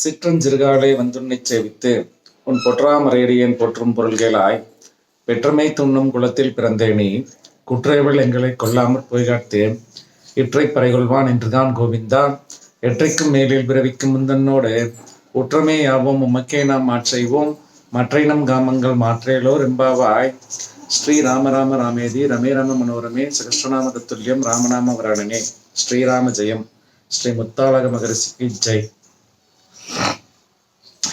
சிற்றஞ்சிறுகாலே வந்துன்னை சேவித்து உன் பொற்றாமரேடியன் போற்றும் பொருள்களாய் வெற்றமை துண்ணும் குலத்தில் பிறந்தேனே குற்றேவள் எங்களை கொல்லாமற் பொய்காத்தேன் இற்றை பறைகொள்வான் என்றுதான் கோவிந்தா எற்றைக்கும் மேலில் பிறவிக்கும் முந்தன்னோடு உற்றமே யாவோம் உமக்கே நாம் மாற்றைவோம் மற்றை நம் காமங்கள் மாற்றேலோ ரெம்பாவாய் ஸ்ரீ ராம ராமேதி ரமே ராம மனோரமே சகஸ்ரநாம தத்துல்யம் ராமநாம வராணனே ஸ்ரீராம ஜெயம். ஸ்ரீ முத்தாளக மகரிஷிக்கு ஜெய்.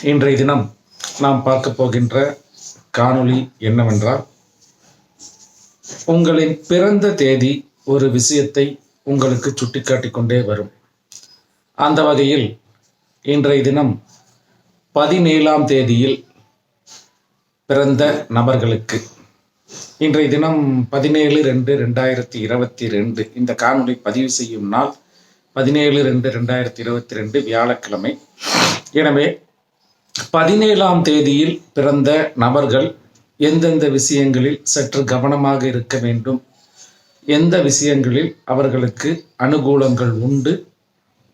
இன்றைய தினம் நாம் பார்க்க போகின்ற காணொளி என்னவென்றால் உங்களின் பிறந்த தேதி ஒரு விஷயத்தை உங்களுக்கு சுட்டிக்காட்டி கொண்டே வரும். அந்த வகையில் இன்றைய தினம் பதினேழாம் தேதியில் பிறந்த நபர்களுக்கு இன்றைய தினம் பதினேழு ரெண்டு ரெண்டாயிரத்தி இருபத்தி ரெண்டு இந்த காணொளி பதிவு செய்யும் நாள் பதினேழு ரெண்டு ரெண்டாயிரத்தி இருபத்தி ரெண்டு வியாழக்கிழமை. எனவே பதினேழாம் தேதியில் பிறந்த நபர்கள் எந்தெந்த விஷயங்களில் சற்று கவனமாக இருக்க வேண்டும்? எந்த விஷயங்களில் அவர்களுக்கு அனுகூலங்கள் உண்டு?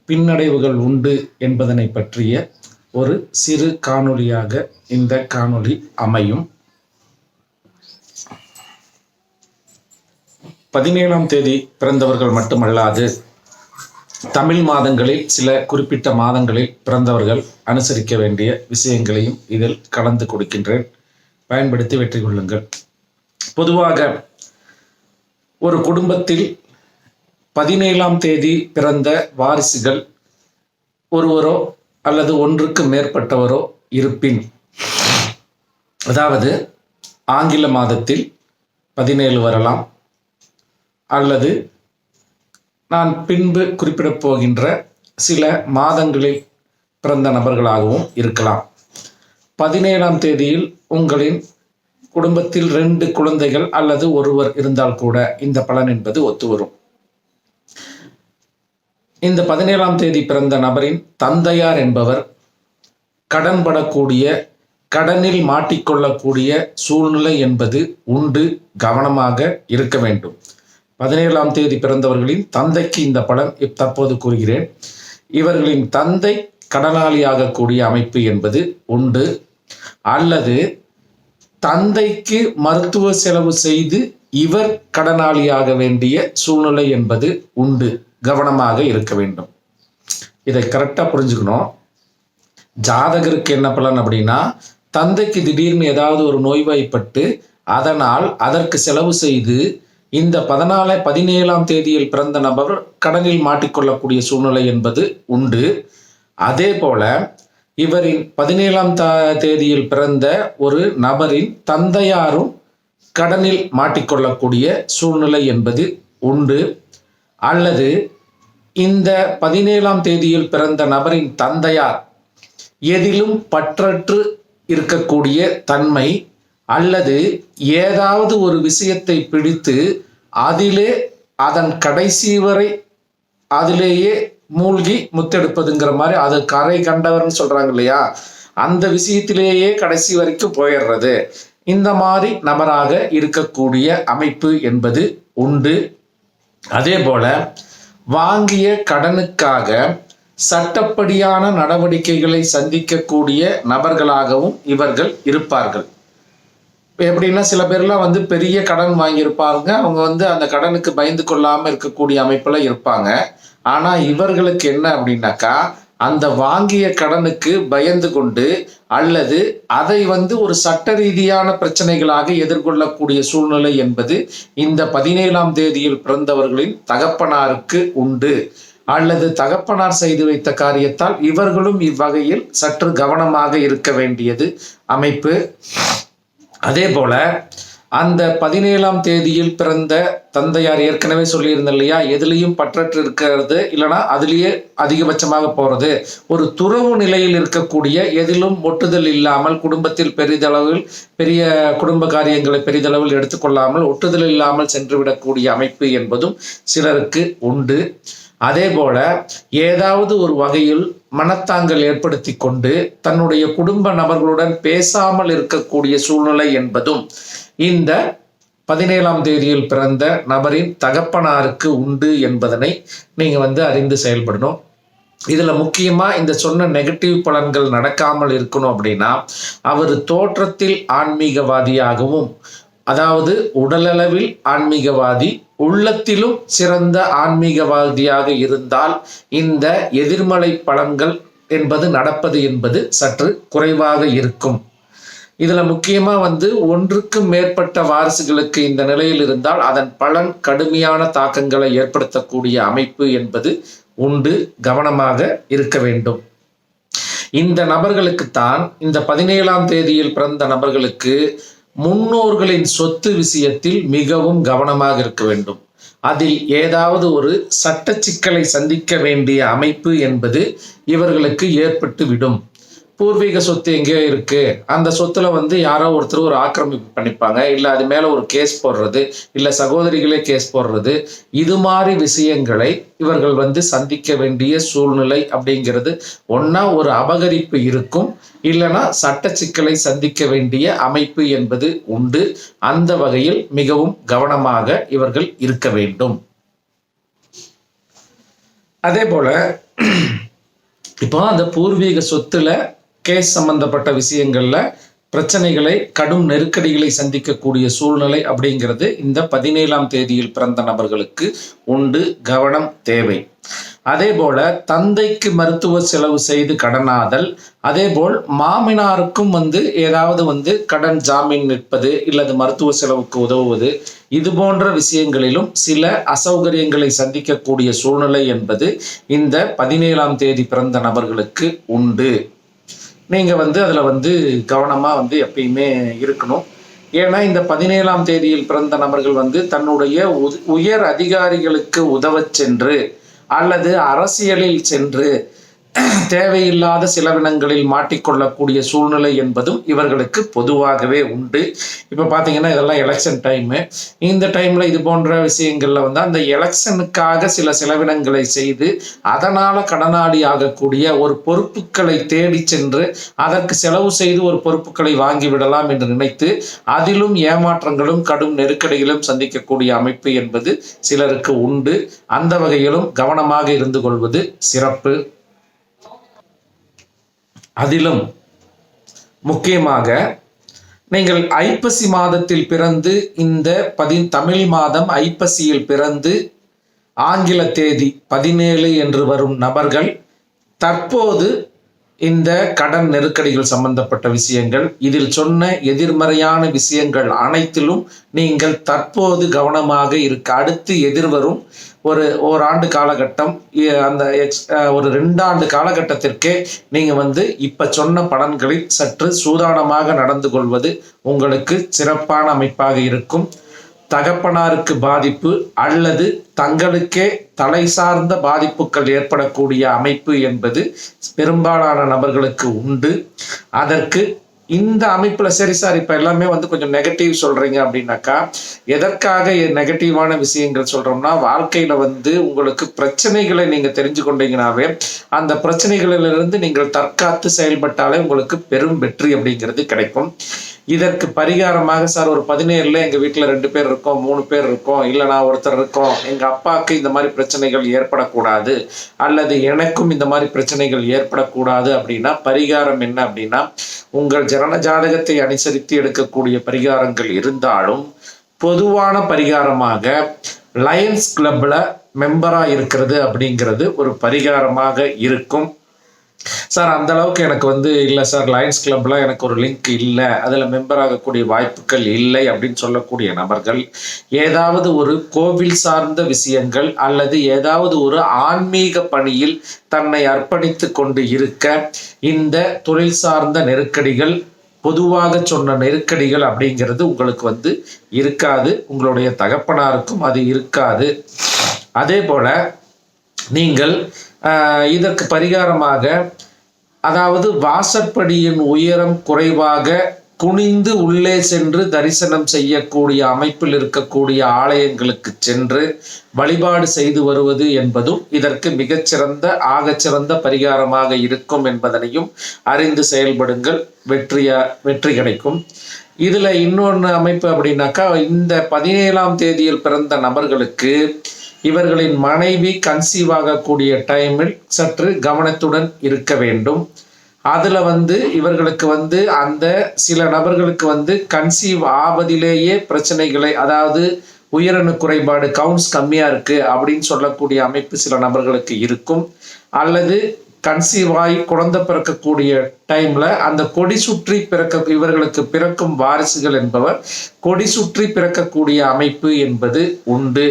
பின்னடைவுகள் உண்டு என்பதனை பற்றிய ஒரு சிறு காணொளியாக இந்த காணொளி அமையும். பதினேழாம் தேதி பிறந்தவர்கள் மட்டுமல்லாது தமிழ் மாதங்களில் சில குறிப்பிட்ட மாதங்களில் பிறந்தவர்கள் அனுசரிக்க வேண்டிய விஷயங்களையும் இதில் கலந்து கொடுக்கின்றேன். பயன்படுத்தி வெற்றி கொள்ளுங்கள். பொதுவாக ஒரு குடும்பத்தில் பதினேழாம் தேதி பிறந்த வாரிசுகள் ஒருவரோ அல்லது ஒன்றுக்கு மேற்பட்டவரோ இருப்பின் அதாவது ஆங்கில மாதத்தில் பதினேழு வரலாம் அல்லது நான் பின்பு குறிப்பிடப் போகின்ற சில மாதங்களில் பிறந்த நபர்களாகவும் இருக்கலாம். பதினேழாம் தேதியில் உங்களின் குடும்பத்தில் ரெண்டு குழந்தைகள் அல்லது ஒருவர் இருந்தால் கூட இந்த பலன் என்பது ஒத்து வரும் இந்த பதினேழாம் தேதி பிறந்த நபரின் தந்தையார் என்பவர் கடன்படக்கூடிய கடனில் மாட்டிக்கொள்ளக்கூடிய சூழ்நிலை என்பது உண்டு கவனமாக இருக்க வேண்டும். பதினேழாம் தேதி பிறந்தவர்களின் தந்தைக்கு இந்த படம் இப் தற்போது கூறுகிறேன். இவர்களின் தந்தை கடனாளியாகக்கூடிய அமைப்பு என்பது உண்டு. அல்லது தந்தைக்கு மருத்துவ செலவு செய்து இவர் கடனாளியாக வேண்டிய சூழ்நிலை என்பது உண்டு. கவனமாக இருக்க வேண்டும். இதை கரெக்டாக புரிஞ்சுக்கணும். ஜாதகருக்கு என்ன பலன் அப்படின்னா தந்தைக்கு திடீர்னு ஏதாவது ஒரு நோய்வாய்ப்பட்டு அதனால் அதற்கு செலவு செய்து இந்த பதினாலு பதினேழாம் தேதியில் பிறந்த நபர் கடனில் மாட்டிக்கொள்ளக்கூடிய சூழ்நிலை என்பது உண்டு. அதே போல இவரின் பதினேழாம் த தேதியில் பிறந்த ஒரு நபரின் தந்தையாரும் கடனில் மாட்டிக்கொள்ளக்கூடிய சூழ்நிலை என்பது உண்டு. அல்லது இந்த பதினேழாம் தேதியில் பிறந்த நபரின் தந்தையார் எதிலும் பற்றற்று இருக்கக்கூடிய தன்மை அல்லது ஏதாவது ஒரு விஷயத்தை பிடித்து அதிலே அதன் கடைசி வரை அதிலேயே மூழ்கி முத்தெடுப்பதுங்கிற மாதிரி அது கரை கண்டவர்னு சொல்றாங்க இல்லையா? அந்த விஷயத்திலேயே கடைசி வரைக்கும் போயிடுறது. இந்த மாதிரி நபராக இருக்கக்கூடிய அமைப்பு என்பது உண்டு. அதே போல வாங்கிய கடனுக்காக சட்டப்படியான நடவடிக்கைகளை சந்திக்கக்கூடிய நபர்களாகவும் இவர்கள் இருப்பார்கள். இப்போ எப்படின்னா சில பேர்லாம் வந்து பெரிய கடன் வாங்கியிருப்பாங்க. அவங்க வந்து அந்த கடனுக்கு பயந்து கொள்ளாமல் இருக்கக்கூடிய அமைப்பில் இருப்பாங்க. ஆனால் இவர்களுக்கு என்ன அப்படின்னாக்கா அந்த வாங்கிய கடனுக்கு பயந்து கொண்டு அல்லது அதை வந்து ஒரு சட்ட ரீதியான பிரச்சனைகளாக எதிர்கொள்ளக்கூடிய சூழ்நிலை என்பது இந்த பதினேழாம் தேதியில் பிறந்தவர்களின் தகப்பனாருக்கு உண்டு. அல்லது தகப்பனார் செய்து வைத்த காரியத்தால் இவர்களும் இவ்வகையில் சற்று கவனமாக இருக்க வேண்டியது அமைப்பு. அதே போல அந்த பதினேழாம் தேதியில் பிறந்த தந்தையார் ஏற்கனவே சொல்லியிருந்தேன் இல்லையா? எதுலேயும் பற்றற்று இருக்கிறது இல்லைனா அதுலேயே அதிகபட்சமாக போகிறது ஒரு துறவு நிலையில் இருக்கக்கூடிய எதிலும் ஒட்டுதல் இல்லாமல் குடும்பத்தில் பெரிதளவில் பெரிய குடும்ப காரியங்களை பெரிதளவில் எடுத்துக்கொள்ளாமல் ஒட்டுதல் இல்லாமல் சென்றுவிடக்கூடிய அமைப்பு என்பதும் சிலருக்கு உண்டு. அதே போல ஏதாவது ஒரு வகையில் மனத்தாங்கல் ஏற்படுத்தி கொண்டு தன்னுடைய குடும்ப நபர்களுடன் பேசாமல் இருக்கக்கூடிய சூழ்நிலை என்பதும் இந்த பதினேழாம் தேதியில் பிறந்த நபரின் தகப்பனாருக்கு உண்டு என்பதனை நீங்க வந்து அறிந்து செயல்படணும். இதில் முக்கியமாக இந்த சொன்ன நெகட்டிவ் பலன்கள் நடக்காமல் இருக்கணும் அப்படின்னா அவர் தோற்றத்தில் ஆன்மீகவாதியாகவும் அதாவது உடலளவில் ஆன்மீகவாதி உள்ளத்திலும் சிறந்த ஆன்மீகவாதியாக இருந்தால் இந்த எதிர்மலை பலன்கள் என்பது நடப்பது என்பது சற்று குறைவாக இருக்கும். இதில் முக்கியமாக வந்து ஒன்றுக்கும் மேற்பட்ட வாரிசுகளுக்கு இந்த நிலையில் இருந்தால் அதன் பலன் கடுமையான தாக்கங்களை ஏற்படுத்தக்கூடிய அமைப்பு என்பது உண்டு கவனமாக இருக்க வேண்டும். இந்த நபர்களுக்கு தான் இந்த பதினேழாம் தேதியில் பிறந்த நபர்களுக்கு முன்னோர்களின் சொத்து விஷயத்தில் மிகவும் கவனமாக இருக்க வேண்டும். அதில் ஏதாவது ஒரு சட்ட சிக்கலை சந்திக்க வேண்டிய அமைப்பு என்பது இவர்களுக்கு ஏற்பட்டு விடும். பூர்வீக சொத்து எங்கேயோ இருக்கு. அந்த சொத்துல வந்து யாரோ ஒருத்தர் ஒரு ஆக்கிரமிப்பு பண்ணிப்பாங்க. இல்லை அது மேல ஒரு கேஸ் போடுறது இல்லை சகோதரிகளே கேஸ் போடுறது. இது மாதிரி விஷயங்களை இவர்கள் வந்து சந்திக்க வேண்டிய சூழ்நிலை அப்படிங்கிறது ஒன்னா ஒரு அபகரிப்பு இருக்கும். இல்லைனா சட்ட சிக்கலை சந்திக்க வேண்டிய அமைப்பு என்பது உண்டு. அந்த வகையில் மிகவும் கவனமாக இவர்கள் இருக்க வேண்டும். அதே போல இப்போ அந்த பூர்வீக சொத்துல கேஸ் சம்பந்தப்பட்ட விஷயங்களில் பிரச்சனைகளை கடும் நெருக்கடிகளை சந்திக்கக்கூடிய சூழ்நிலை அப்படிங்கிறது இந்த பதினேழாம் தேதியில் பிறந்த நபர்களுக்கு உண்டு கவனம் தேவை. அதே போல தந்தைக்கு மருத்துவ செலவு செய்து கடனாதல் அதே போல் மாமினாருக்கும் வந்து ஏதாவது வந்து கடன் ஜாமீன் நிற்பது இல்லது மருத்துவ செலவுக்கு உதவுவது இது போன்ற விஷயங்களிலும் சில அசௌகரியங்களை சந்திக்கக்கூடிய சூழ்நிலை என்பது இந்த பதினேழாம் தேதி பிறந்த நபர்களுக்கு உண்டு. நீங்கள் வந்து அதில் வந்து கவனமாக வந்து எப்பயுமே இருக்கணும். ஏன்னா இந்த பதினேழாம் தேதியில் பிறந்த நபர்கள் வந்து தன்னுடைய உயர் அதிகாரிகளுக்கு உதவச் சென்று அல்லது அரசியலில் சென்று தேவையில்லாத செலவினங்களில் மாட்டிக்கொள்ளக்கூடிய சூழ்நிலை என்பதும் இவர்களுக்கு பொதுவாகவே உண்டு. இப்போ பார்த்தீங்கன்னா இதெல்லாம் எலெக்ஷன் டைமு இந்த டைமில் இது போன்ற விஷயங்களில் வந்து அந்த எலெக்ஷனுக்காக சில செலவினங்களை செய்து அதனால் கடனாளி ஆகக்கூடிய ஒரு பொறுப்புகளை தேடி சென்று அதற்கு செலவு செய்து ஒரு பொறுப்புகளை வாங்கி விடலாம் என்று நினைத்து அதிலும் ஏமாற்றங்களும் கடும் நெருக்கடிகளும் சந்திக்கக்கூடிய அமைப்பு என்பது சிலருக்கு உண்டு. அந்த வகையிலும் கவனமாக இருந்து கொள்வது சிறப்பு. அதிலும் முக்கியமாக நீங்கள் ஐப்பசி மாதத்தில் பிறந்து இந்த பதி தமிழ் மாதம் ஐப்பசியில் பிறந்து ஆங்கில தேதி பதினேழு என்று வரும் நபர்கள் தற்போது இந்த கடன் நெருக்கடிகள் சம்பந்தப்பட்ட விஷயங்கள் இதில் சொன்ன எதிர்மறையான விஷயங்கள் அனைத்திலும் நீங்கள் தற்போது கவனமாக இருக்க அடுத்து எதிர்வரும் ஒரு ஓராண்டு காலகட்டம் அந்த எக்ஸ் ஒரு ரெண்டாண்டு காலகட்டத்திற்கே நீங்கள் வந்து இப்போ சொன்ன பலன்களில் சற்று சூதானமாக நடந்து கொள்வது உங்களுக்கு சிறப்பான அமைப்பாக இருக்கும். தகப்பனாருக்கு பாதிப்பு அல்லது தங்களுக்கே தலை சார்ந்த பாதிப்புகள் ஏற்படக்கூடிய அமைப்பு என்பது பெரும்பாலான நபர்களுக்கு உண்டு. அதற்கு இந்த அமைப்பில் சரி சார் இப்போ எல்லாமே வந்து கொஞ்சம் நெகட்டிவ் சொல்கிறீங்க அப்படின்னாக்கா எதற்காக நெகட்டிவான விஷயங்கள் சொல்கிறோம்னா வாழ்க்கையில் வந்து உங்களுக்கு பிரச்சனைகளை நீங்கள் தெரிஞ்சு கொண்டீங்கனாவே அந்த பிரச்சனைகளிலிருந்து நீங்கள் தற்காத்து செயல்பட்டாலே உங்களுக்கு பெரும் வெற்றி அப்படிங்கிறது கிடைக்கும். இதற்கு பரிகாரமாக சார் ஒரு பதினேழுல எங்கள் வீட்டில் ரெண்டு பேர் இருக்கோம் மூணு பேர் இருக்கோம் இல்லை நான் ஒருத்தர் இருக்கோம் எங்கள் அப்பாவுக்கு இந்த மாதிரி பிரச்சனைகள் ஏற்படக்கூடாது அல்லது எனக்கும் இந்த மாதிரி பிரச்சனைகள் ஏற்படக்கூடாது அப்படின்னா பரிகாரம் என்ன அப்படின்னா உங்கள் ஜனன ஜாதகத்தை அனுசரித்து எடுக்கக்கூடிய பரிகாரங்கள் இருந்தாலும் பொதுவான பரிகாரமாக லயன்ஸ் கிளப்பில் மெம்பராக இருக்கிறது அப்படிங்கிறது ஒரு பரிகாரமாக இருக்கும். சார் அந்த அளவுக்கு எனக்கு வந்து இல்லை சார். லயன்ஸ் கிளப்லாம் எனக்கு ஒரு லிங்க் இல்லை. அதில் மெம்பர் ஆகக்கூடிய வாய்ப்புகள் இல்லை அப்படின்னு சொல்லக்கூடிய நபர்கள் ஏதாவது ஒரு கோவில் சார்ந்த விஷயங்கள் அல்லது ஏதாவது ஒரு ஆன்மீக பணியில் தன்னை அர்ப்பணித்து கொண்டு இருக்க இந்த தொழில் சார்ந்த நெருக்கடிகள் பொதுவாக சொன்ன நெருக்கடிகள் அப்படிங்கிறது உங்களுக்கு வந்து இருக்காது. உங்களுடைய தகப்பனாருக்கும் அது இருக்காது. அதே போல நீங்கள் இதற்கு பரிகாரமாக அதாவது வாசற்படியின் உயரம் குறைவாக குனிந்து உள்ளே சென்று தரிசனம் செய்யக்கூடிய அமைப்பில் இருக்கக்கூடிய ஆலயங்களுக்கு சென்று வழிபாடு செய்து வருவது என்பதும் இதற்கு மிகச்சிறந்த ஆகச்சிறந்த பரிகாரமாக இருக்கும் என்பதனையும் அறிந்து செயல்படுங்கள். வெற்றியா வெற்றி கிடைக்கும். இதில் இன்னொன்று அமைப்பு அப்படின்னாக்கா இந்த பதினேழாம் தேதியில் பிறந்த நபர்களுக்கு இவர்களின் மனைவி கன்சீவ் ஆகக்கூடிய டைமில் சற்று கவனத்துடன் இருக்க வேண்டும். அதில் வந்து இவர்களுக்கு வந்து அந்த சில நபர்களுக்கு வந்து கன்சீவ் ஆவதிலேயே பிரச்சனைகளை அதாவது உயிரணு குறைபாடு கவுண்ட்ஸ் கம்மியாக இருக்குது அப்படின்னு சொல்லக்கூடிய அமைப்பு சில நபர்களுக்கு இருக்கும். அல்லது கன்சீவ் ஆகி குழந்தை பிறக்கக்கூடிய டைமில் அந்த கொடி சுற்றி பிறக்க இவர்களுக்கு பிறக்கும் வாரிசுகள் என்பவர் கொடி சுற்றி பிறக்கக்கூடிய அமைப்பு என்பது உண்டு.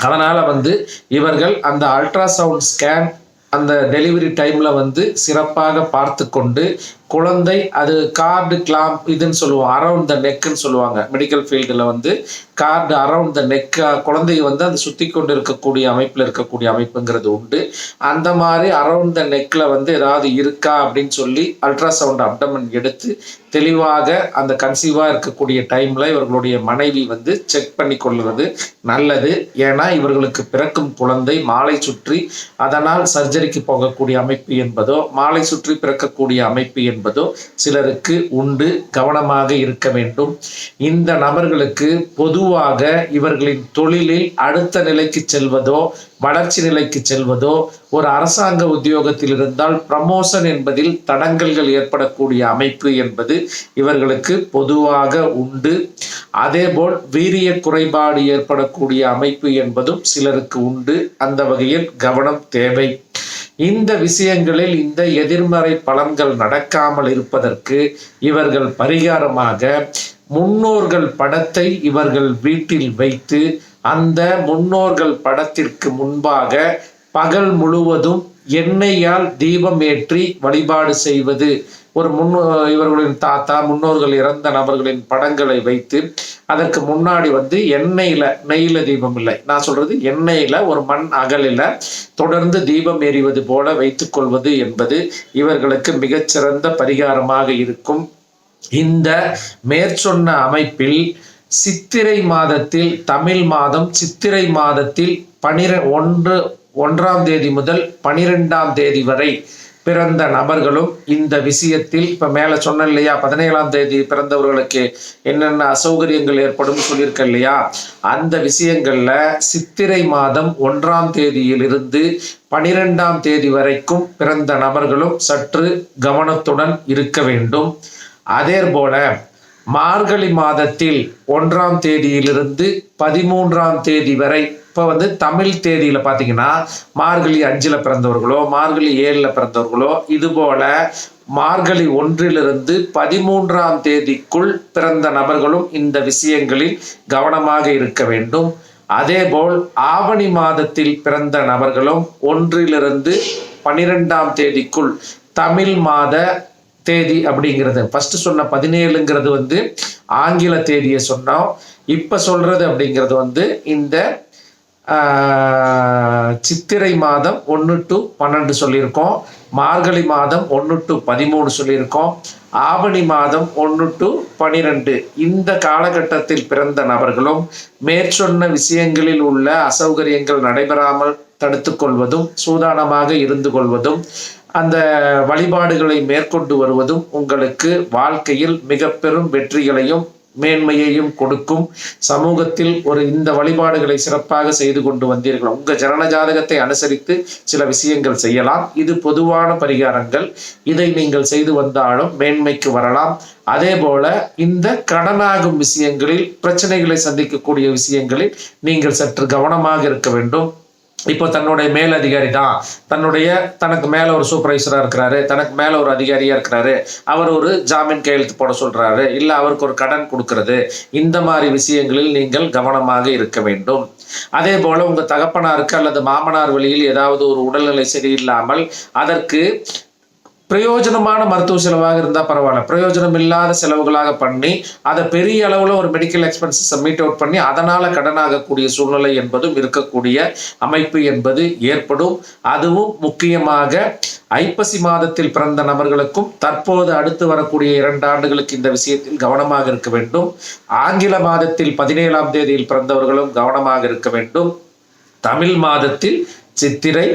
அதனால் வந்து இவர்கள் அந்த அல்ட்ராசவுண்ட் ஸ்கேன் அந்த டெலிவரி டைமில் வந்து சிறப்பாக பார்த்து கொண்டு குழந்தை அது கார்டு கிளாம்ப் இதுன்னு சொல்லுவோம். அரவுண்ட் த நெக்குன்னு சொல்லுவாங்க. மெடிக்கல் ஃபீல்டில் வந்து கார்டு அரவுண்ட் த நெக் குழந்தைய வந்து அது சுற்றி கொண்டு இருக்கக்கூடிய அமைப்பில் இருக்கக்கூடிய அமைப்புங்கிறது உண்டு. அந்த மாதிரி அரவுண்ட் த நெக்கில் வந்து ஏதாவது இருக்கா அப்படின்னு சொல்லி அல்ட்ராசவுண்ட் அப்டமன் எடுத்து தெளிவாக அந்த கன்சீவாக இருக்கக்கூடிய டைமில் இவர்களுடைய மனைவி வந்து செக் பண்ணி கொள்வது நல்லது. ஏன்னா இவர்களுக்கு பிறக்கும் குழந்தை மாலை சுற்றி அதனால் சர்ஜரிக்கு போகக்கூடிய அமைப்பு என்பதோ மாலை சுற்றி பிறக்கக்கூடிய அமைப்பு என்பதோ சிலருக்கு உண்டு கவனமாக இருக்க வேண்டும். இந்த நபர்களுக்கு பொதுவாக இவர்களின் தொழிலில் அடுத்த நிலைக்கு செல்வதோ வளர்ச்சி நிலைக்கு செல்வதோ ஒரு அரசாங்க உத்தியோகத்தில் இருந்தால் ப்ரமோஷன் என்பதில் தடங்கல்கள் ஏற்படக்கூடிய அமைப்பு என்பது இவர்களுக்கு பொதுவாக உண்டு. அதேபோல் வீரிய குறைபாடு ஏற்படக்கூடிய அமைப்பு என்பதும் சிலருக்கு உண்டு. அந்த வகையில் கவனம் தேவை. இந்த விஷயங்களில் இந்த எதிர்மறை பலன்கள் நடக்காமல் இருப்பதற்கு இவர்கள் பரிகாரமாக முன்னோர்கள் படத்தை இவர்கள் வீட்டில் வைத்து அந்த முன்னோர்கள் படத்திற்கு முன்பாக பகல் முழுவதும் எண்ணெயால் தீபம் ஏற்றி வழிபாடு செய்வது ஒரு முன் இவர்களின் தாத்தா முன்னோர்கள் இறந்த நபர்களின் படங்களை வைத்து அதற்கு முன்னாடி வந்து எண்ணெயில நெய்ல தீபம் இல்லை. நான் சொல்றது எண்ணெயில ஒரு மண் அகலில தொடர்ந்து தீபம் எறிவது போல வைத்துக் கொள்வது என்பது இவர்களுக்கு மிகச்சிறந்த பரிகாரமாக இருக்கும். இந்த மேற்சொன்ன அமைப்பில் சித்திரை மாதத்தில் தமிழ் மாதம் சித்திரை மாதத்தில் பனிர ஒன்று ஒன்றாம் தேதி முதல் பனிரெண்டாம் தேதி வரை பிறந்த நபர்களும் இந்த விஷயத்தில் இப்ப மேல சொன்ன இல்லையா பதினேழாம் தேதி பிறந்தவர்களுக்கு என்னென்ன அசௌகரியங்கள் ஏற்படும் சொல்லியிருக்க இல்லையா? அந்த விஷயங்கள்ல சித்திரை மாதம் ஒன்றாம் தேதியிலிருந்து பனிரெண்டாம் தேதி வரைக்கும் பிறந்த நபர்களும் சற்று கவனத்துடன் இருக்க வேண்டும். அதே போல மார்கழி மாதத்தில் ஒன்றாம் தேதியிலிருந்து பதிமூன்றாம் தேதி வரை இப்போ வந்து தமிழ் தேதியில் பார்த்தீங்கன்னா மார்கழி அஞ்சில் பிறந்தவர்களோ மார்கழி ஏழில் பிறந்தவர்களோ இது போல மார்கழி ஒன்றிலிருந்து பதிமூன்றாம் தேதிக்குள் பிறந்த நபர்களும் இந்த விஷயங்களில் கவனமாக இருக்க வேண்டும். அதேபோல் ஆவணி மாதத்தில் பிறந்த நபர்களும் ஒன்றிலிருந்து பனிரெண்டாம் தேதிக்குள் தமிழ் மாத தேதி அப்படிங்கிறது. ஃபர்ஸ்ட் சொன்ன பதினேழுங்கிறது வந்து ஆங்கில தேதியை சொன்னோம். இப்போ சொல்றது அப்படிங்கிறது வந்து இந்த சித்திரை மாதம் ஒன்று டு பன்னெண்டு சொல்லியிருக்கோம். மார்கழி மாதம் ஒன்று டு பதிமூணு சொல்லியிருக்கோம். ஆவணி மாதம் ஒன்று டு பனிரெண்டு. இந்த காலகட்டத்தில் பிறந்த நபர்களும் மேற்சொன்ன விஷயங்களில் உள்ள அசௌகரியங்கள் நடைபெறாமல் தடுத்து கொள்வதும் சூதானமாக இருந்து கொள்வதும் அந்த வழிபாடுகளை மேற்கொண்டு வருவதும் உங்களுக்கு வாழ்க்கையில் மிக பெரும் வெற்றிகளையும் மேன்மையையும் கொடுக்கும் சமூகத்தில் ஒரு இந்த வழிபாடுகளை சிறப்பாக செய்து கொண்டு வந்தீர்கள். உங்க ஜனன ஜாதகத்தை அனுசரித்து சில விஷயங்கள் செய்யலாம். இது பொதுவான பரிகாரங்கள். இதை நீங்கள் செய்து வந்தாலும் மேன்மைக்கு வரலாம். அதே போல இந்த கடனாகும் விஷயங்களில் பிரச்சனைகளை சந்திக்கக்கூடிய விஷயங்களில் நீங்கள் சற்று கவனமாக இருக்க வேண்டும். இப்போ தன்னுடைய மேல் அதிகாரி தான். தன்னுடைய தனக்கு மேல ஒரு சூப்பர்வைசரா இருக்கிறாரு தனக்கு மேல ஒரு அதிகாரியா இருக்கிறாரு. அவர் ஒரு ஜாமீன் கையெழுத்து போட சொல்றாரு. இல்ல அவருக்கு ஒரு கடன் கொடுக்கறது. இந்த மாதிரி விஷயங்களில் நீங்கள் கவனமாக இருக்க வேண்டும். அதே போல உங்க தகப்பனாருக்கு அல்லது மாமனார் வழியில் ஏதாவது ஒரு உடல்நிலை சரியில்லாமல் அதற்கு பிரயோஜனமான மருத்துவ செலவாக இருந்தால் பரவாயில்ல. பிரயோஜனம் இல்லாத செலவுகளாக பண்ணி அதை பெரிய அளவில் ஒரு மெடிக்கல் எக்ஸ்பென்சஸை மீட் அவுட் பண்ணி அதனால் கடனாகக்கூடிய சூழ்நிலை என்பதும் இருக்கக்கூடிய அமைப்பு என்பது ஏற்படும். அதுவும் முக்கியமாக ஐப்பசி மாதத்தில் பிறந்த நபர்களுக்கும் தற்போது அடுத்து வரக்கூடிய இரண்டு ஆண்டுகளுக்கு இந்த விஷயத்தில் கவனமாக இருக்க வேண்டும். ஆங்கில மாதத்தில் பதினேழாம் தேதியில் பிறந்தவர்களும் கவனமாக இருக்க வேண்டும். தமிழ் மாதத்தில் சித்திரை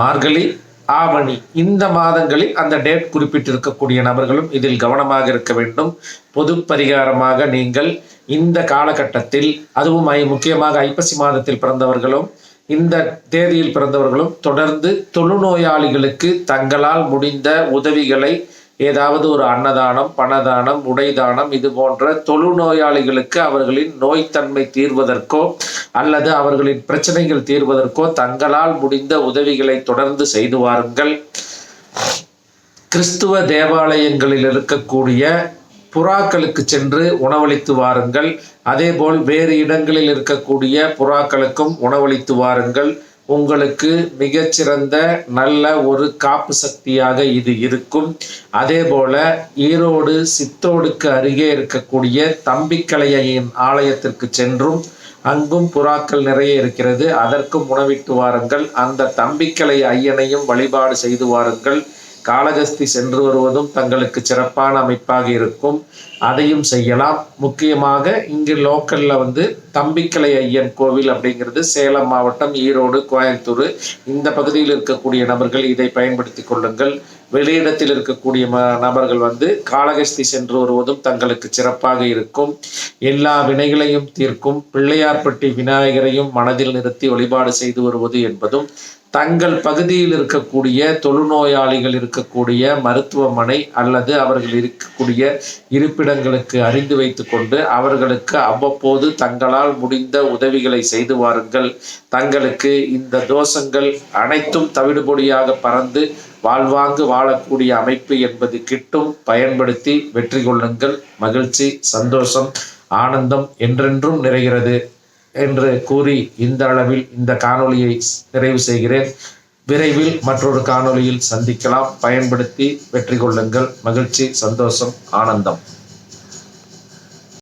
மார்கழி ஆவணி. இந்த மாதங்களில் அந்த டேட் குறிப்பிட்டிருக்கக்கூடிய நபர்களும் இதில் கவனமாக இருக்க வேண்டும். பொது பரிகாரமாக நீங்கள் இந்த காலகட்டத்தில் அதுவும் ஐ- முக்கியமாக ஐப்பசி மாதத்தில் பிறந்தவர்களும் இந்த தேதியில் பிறந்தவர்களும் தொடர்ந்து தொழுநோயாளிகளுக்கு தங்களால் முடிந்த உதவிகளை ஏதாவது ஒரு அன்னதானம் பணதானம் உடைதானம் இது போன்ற தொழுநோயாளிகளுக்கு அவர்களின் நோய்த்தன்மை தீர்வதற்கோ அல்லது அவர்களின் பிரச்சனைகள் தீர்வதற்கோ தங்களால் முடிந்த உதவிகளை தொடர்ந்து செய்து வாருங்கள். கிறிஸ்துவ தேவாலயங்களில் இருக்கக்கூடிய புறாக்களுக்கு சென்று உணவளித்து வாருங்கள். அதேபோல் வேறு இடங்களில் இருக்கக்கூடிய புறாக்களுக்கும் உணவளித்து வாருங்கள். உங்களுக்கு மிகச்சிறந்த நல்ல ஒரு காப்பு சக்தியாக இது இருக்கும். அதே போல ஈரோடு சித்தோடுக்கு அருகே இருக்கக்கூடிய தம்பிக்கலையின் ஆலயத்திற்கு சென்றும் அங்கும் புறாக்கள் நிறைய இருக்கிறது. அதற்கும் உணவிட்டு வாருங்கள். அந்த தம்பிக்கலை ஐயனையும் வழிபாடு செய்து வாருங்கள். காளகஸ்தி சென்று வருவதும் தங்களுக்கு சிறப்பான அமைப்பாக இருக்கும். அதையும் செய்யலாம். முக்கியமாக இங்கு லோக்கல்ல வந்து தம்பிக்கலை ஐயன் கோவில் அப்படிங்கிறது சேலம் மாவட்டம் ஈரோடு கோயம்புத்தூர். இந்த பகுதியில் இருக்கக்கூடிய நபர்கள் இதை பயன்படுத்தி கொள்ளுங்கள். வெளியிடத்தில் இருக்கக்கூடிய ம- நபர்கள் வந்து காளகஸ்தி சென்று வருவதும் தங்களுக்கு சிறப்பாக இருக்கும். எல்லா வினைகளையும் தீர்க்கும். பிள்ளையார்பட்டி விநாயகரையும் மனதில் நிறுத்தி வழிபாடு செய்து வருவது என்பதும் தங்கள் பகுதியில் இருக்கக்கூடிய தொழுநோயாளிகள் இருக்கக்கூடிய மருத்துவமனை அல்லது அவர்கள் இருக்கக்கூடிய இருப்பிடங்களுக்கு அறிந்து வைத்துக்கொண்டு அவர்களுக்கு அவ்வப்போது தங்களால் முடிந்த உதவிகளை செய்து வாருங்கள். தங்களுக்கு இந்த தோஷங்கள் அனைத்தும் தவிடுபொடியாக பறந்து வாழ்வாங்கு வாழக்கூடிய அமைப்பு என்பது கிட்டும் பயன்படுத்தி வெற்றி கொள்ளுங்கள். மகிழ்ச்சி சந்தோஷம் ஆனந்தம் என்றென்றும் நிறைகிறது. என்று கூறி இந்த அளவில் இந்த காணொளியை நிறைவு செய்கிறேன். விரைவில் மற்றொரு காணொளியில் சந்திக்கலாம். பயன்படுத்தி வெற்றி கொள்ளுங்கள். மகிழ்ச்சி சந்தோஷம் ஆனந்தம்.